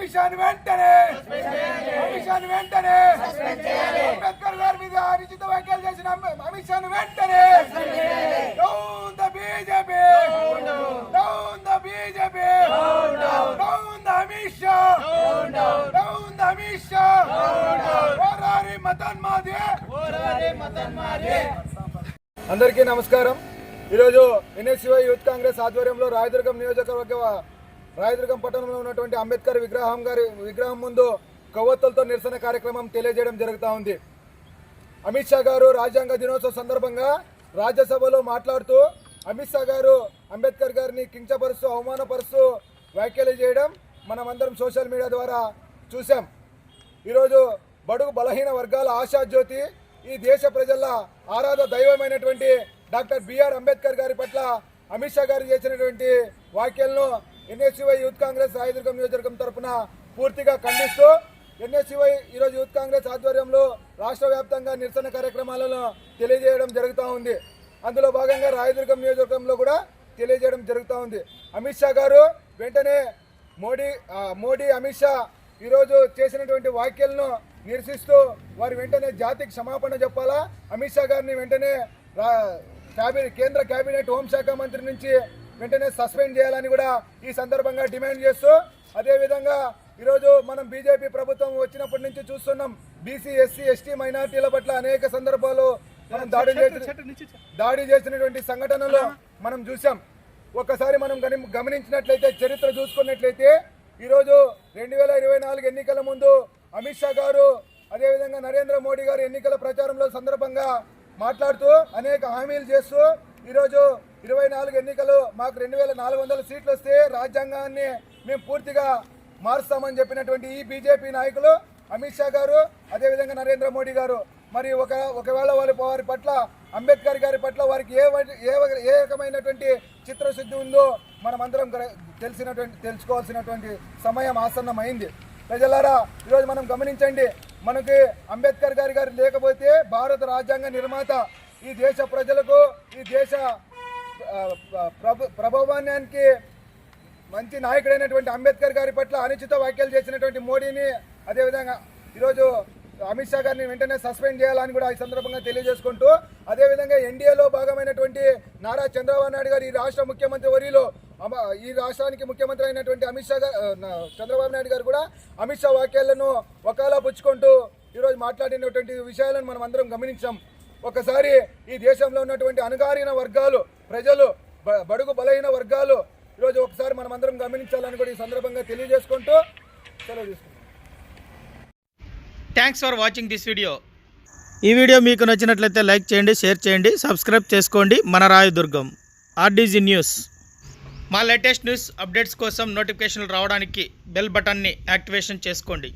Commission వెంటనే! Commission వెంటనే! అంబేద్కర్ గారి మీద అనుచిత వ్యాఖ్యలు చేసిన కమిషన్ వెంటనే! Down the BJP! Down the BJP! Down the Amit Shah! Down the Amit Shah! పోరారి మతన్ అందరికీ నమస్కారం. ఈరోజు ఎన్ఎస్యుఐ యూత్ కాంగ్రెస్ ఆధ్వర్యంలో రాయదుర్గం నియోజకవర్గ రాయదుర్గం పట్టణంలో ఉన్నటువంటి అంబేద్కర్ విగ్రహం గారి విగ్రహం ముందు కొవ్వొత్తులతో నిరసన కార్యక్రమం తెలియజేయడం జరుగుతూ ఉంది. అమిత్ షా గారు రాజ్యాంగ దినోత్సవ సందర్భంగా రాజ్యసభలో మాట్లాడుతూ అమిత్ షా గారు అంబేద్కర్ గారిని కించపరుస్తూ అవమానపరుస్తూ వ్యాఖ్యలు చేయడం మనమందరం సోషల్ మీడియా ద్వారా చూసాం ఈరోజు బడుగు బలహీన వర్గాల ఆశాజ్యోతి ఈ దేశ ప్రజల ఆరాధ దైవమైనటువంటి డాక్టర్ బిఆర్ అంబేద్కర్ గారి పట్ల అమిత్ షా గారు చేసినటువంటి వ్యాఖ్యలను ఎన్ఎస్యువై యూత్ కాంగ్రెస్ రాయదుర్గం నియోజకవర్గం తరఫున పూర్తిగా ఖండిస్తూ ఎన్ఎస్యువై ఈరోజు యూత్ కాంగ్రెస్ ఆధ్వర్యంలో రాష్ట్ర వ్యాప్తంగా నిరసన కార్యక్రమాలను తెలియజేయడం జరుగుతూ ఉంది. అందులో భాగంగా రాయదుర్గం నియోజకవర్గంలో కూడా తెలియజేయడం జరుగుతూ ఉంది. అమిత్ షా గారు వెంటనే మోడీ మోడీ అమిత్ షా ఈరోజు చేసినటువంటి వ్యాఖ్యలను నిరసిస్తూ వారు వెంటనే జాతికి క్షమాపణ చెప్పాలా? అమిత్ షా గారిని వెంటనే రా- క్యాబినెట్ కేంద్ర కేబినెట్ హోంశాఖ మంత్రి నుంచి వెంటనే సస్పెండ్ చేయాలని కూడా ఈ సందర్భంగా డిమాండ్ చేస్తూ అదేవిధంగా ఈరోజు మనం బీజేపీ ప్రభుత్వం వచ్చినప్పటి నుంచి చూస్తున్నాం. బీసీ ఎస్సీ ఎస్టీ మైనార్టీల పట్ల అనేక సందర్భాలు మనం దాడి దాడి చేసినటువంటి సంఘటనలు మనం చూసాం ఒక్కసారి మనం గమనించినట్లయితే చరిత్ర చూసుకున్నట్లయితే ఈరోజు రెండు వేల ఇరవై నాలుగు ఎన్నికల ముందు అమిత్ షా గారు అదేవిధంగా నరేంద్ర మోడీ గారు ఎన్నికల ప్రచారంలో సందర్భంగా మాట్లాడుతూ అనేక హామీలు చేస్తూ ఈరోజు ఇరవై నాలుగు ఎన్నికలు మాకు రెండు వేల నాలుగు వందల సీట్లు వస్తే రాజ్యాంగాన్ని మేము పూర్తిగా మారుస్తామని చెప్పినటువంటి ఈ బీజేపీ నాయకులు అమిత్ షా గారు అదేవిధంగా నరేంద్ర మోడీ గారు. మరి ఒక ఒకవేళ వారి వారి పట్ల అంబేద్కర్ గారి పట్ల వారికి ఏ ఏ ఏ రకమైనటువంటి చిత్రశుద్ధి ఉందో మనమందరం తెలిసినటువంటి తెలుసుకోవాల్సినటువంటి సమయం ఆసన్నమైంది. ప్రజలారా ఈరోజు మనం గమనించండి మనకి అంబేద్కర్ గారి గారు లేకపోతే భారత రాజ్యాంగ నిర్మాత ఈ దేశ ప్రజలకు ఈ దేశ ప్రభు ప్రభావానికి మంచి నాయకుడైనటువంటి అంబేద్కర్ గారి పట్ల అనుచిత వ్యాఖ్యలు చేసినటువంటి మోడీని అదేవిధంగా ఈరోజు అమిత్ షా గారిని వెంటనే సస్పెండ్ చేయాలని కూడా ఈ సందర్భంగా తెలియజేసుకుంటూ అదేవిధంగా ఎన్డీఏలో భాగమైనటువంటి నారా చంద్రబాబు నాయుడు గారు ఈ రాష్ట్ర ముఖ్యమంత్రి వరిలో ఈ రాష్ట్రానికి ముఖ్యమంత్రి అయినటువంటి అమిత్ షా గారు చంద్రబాబు నాయుడు గారు కూడా అమిత్ షా వ్యాఖ్యలను వకాలా పుచ్చుకుంటూ ఈరోజు మాట్లాడినటువంటి విషయాలను మనం అందరం గమనించాం. ఒకసారి ఈ దేశంలో ఉన్నటువంటి అణగారిన వర్గాలు ప్రజలు బ- బడుగు బలహీన వర్గాలు ఈరోజు ఒకసారి మనమందరం గమనించాలని కూడా ఈ సందర్భంగా తెలియజేసుకుంటూ సెలవు తీసుకుంటాం thanks for watching this video ఈ వీడియో మీకు నచ్చినట్లయితే లైక్ చేయండి షేర్ చేయండి సబ్స్క్రైబ్ చేసుకోండి. మన రాయదుర్గం ఆర్డీజీ న్యూస్. మా లేటెస్ట్ న్యూస్ అప్డేట్స్ కోసం నోటిఫికేషన్లు రావడానికి బెల్ బటన్ని యాక్టివేషన్ చేసుకోండి.